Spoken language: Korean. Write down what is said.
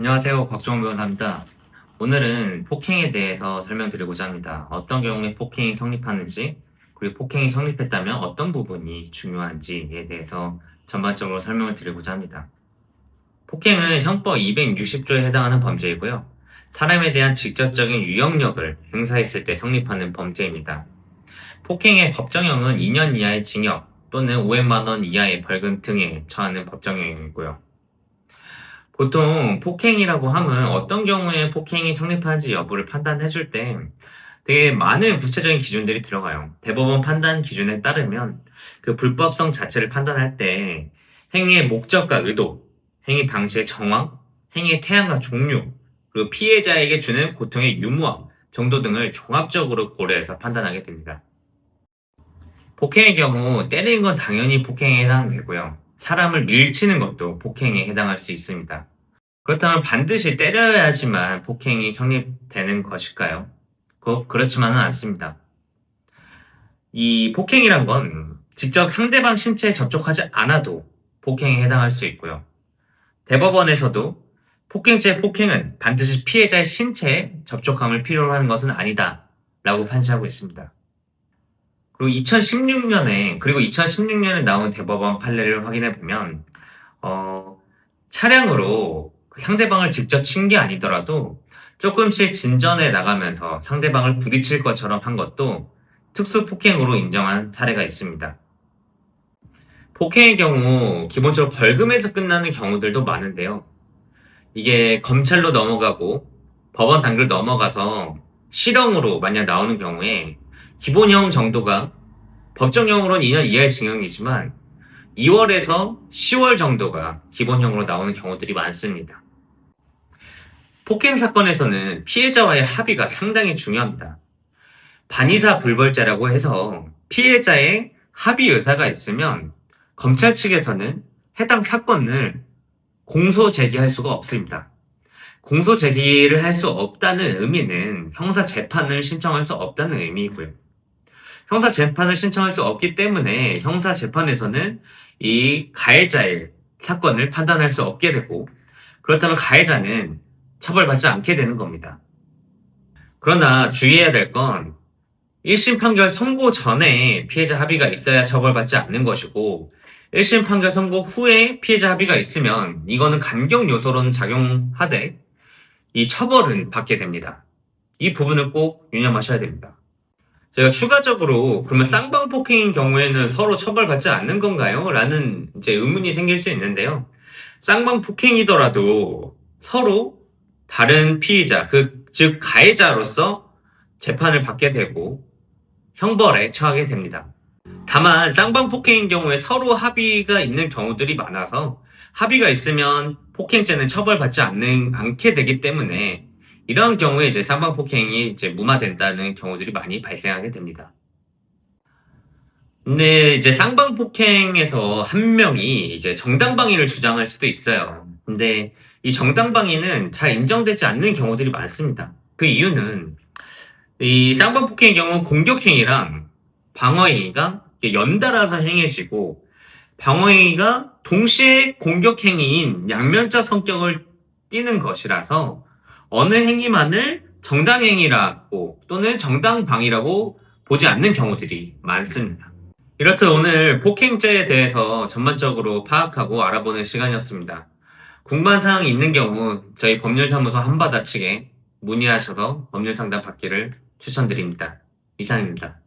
안녕하세요. 곽종원 변호사입니다. 오늘은 폭행에 대해서 설명드리고자 합니다. 어떤 경우에 폭행이 성립하는지, 그리고 폭행이 성립했다면 어떤 부분이 중요한지에 대해서 전반적으로 설명을 드리고자 합니다. 폭행은 형법 260조에 해당하는 범죄이고요. 사람에 대한 직접적인 유형력을 행사했을 때 성립하는 범죄입니다. 폭행의 법정형은 2년 이하의 징역 또는 500만 원 이하의 벌금 등에 처하는 법정형이고요. 보통 폭행이라고 하면 어떤 경우에 폭행이 성립하는지 여부를 판단해 줄 때 되게 많은 구체적인 기준들이 들어가요. 대법원 판단 기준에 따르면 그 불법성 자체를 판단할 때 행위의 목적과 의도, 행위 당시의 정황, 행위의 태양과 종류, 그리고 피해자에게 주는 고통의 유무함 정도 등을 종합적으로 고려해서 판단하게 됩니다. 폭행의 경우 때리는 건 당연히 폭행에 해당되고요. 사람을 밀치는 것도 폭행에 해당할 수 있습니다. 그렇다면 반드시 때려야지만 폭행이 성립되는 것일까요? 그, 그렇지만은 않습니다. 이 폭행이란 건 직접 상대방 신체에 접촉하지 않아도 폭행에 해당할 수 있고요. 대법원에서도 폭행죄 폭행은 반드시 피해자의 신체에 접촉함을 필요로 하는 것은 아니다. 라고 판시하고 있습니다. 그리고 2016년에, 그리고 2016년에 나온 대법원 판례를 확인해 보면, 어, 차량으로 상대방을 직접 친 게 아니더라도 조금씩 진전해 나가면서 상대방을 부딪힐 것처럼 한 것도 특수 폭행으로 인정한 사례가 있습니다. 폭행의 경우 기본적으로 벌금에서 끝나는 경우들도 많은데요. 이게 검찰로 넘어가고 법원 단계를 넘어가서 실형으로 만약 나오는 경우에 기본형 정도가 법정형으로는 2년 이하의 징역이지만 2월에서 10월 정도가 기본형으로 나오는 경우들이 많습니다. 폭행 사건에서는 피해자와의 합의가 상당히 중요합니다. 반의사 불벌죄라고 해서 피해자의 합의 의사가 있으면 검찰 측에서는 해당 사건을 공소 제기할 수가 없습니다. 공소 제기를 할 수 없다는 의미는 형사 재판을 신청할 수 없다는 의미이고요. 형사 재판을 신청할 수 없기 때문에 형사 재판에서는 이 가해자의 사건을 판단할 수 없게 되고 그렇다면 가해자는 처벌받지 않게 되는 겁니다. 그러나 주의해야 될 건 1심 판결 선고 전에 피해자 합의가 있어야 처벌받지 않는 것이고 1심 판결 선고 후에 피해자 합의가 있으면 이거는 감경 요소로는 작용하되 이 처벌은 받게 됩니다. 이 부분을 꼭 유념하셔야 됩니다. 제가 추가적으로 그러면 쌍방폭행인 경우에는 서로 처벌받지 않는 건가요? 라는 이제 의문이 생길 수 있는데요. 쌍방폭행이더라도 서로 다른 피의자, 그, 즉, 가해자로서 재판을 받게 되고 형벌에 처하게 됩니다. 다만, 쌍방폭행인 경우에 서로 합의가 있는 경우들이 많아서 합의가 있으면 폭행죄는 처벌받지 않는, 않게 되기 때문에 이런 경우에 이제 쌍방 폭행이 이제 무마된다는 경우들이 많이 발생하게 됩니다. 근데 이제 쌍방 폭행에서 한 명이 이제 정당방위를 주장할 수도 있어요. 근데 이 정당방위는 잘 인정되지 않는 경우들이 많습니다. 그 이유는 이 쌍방 폭행의 경우 공격행위랑 방어행위가 연달아서 행해지고 방어행위가 동시에 공격행위인 양면적 성격을 띠는 것이라서 어느 행위만을 정당행위라고 또는 정당방위라고 보지 않는 경우들이 많습니다. 이렇듯 오늘 폭행죄에 대해서 전반적으로 파악하고 알아보는 시간이었습니다. 궁금한 사항이 있는 경우 저희 법률사무소 한바다측에 문의하셔서 법률 상담 받기를 추천드립니다. 이상입니다.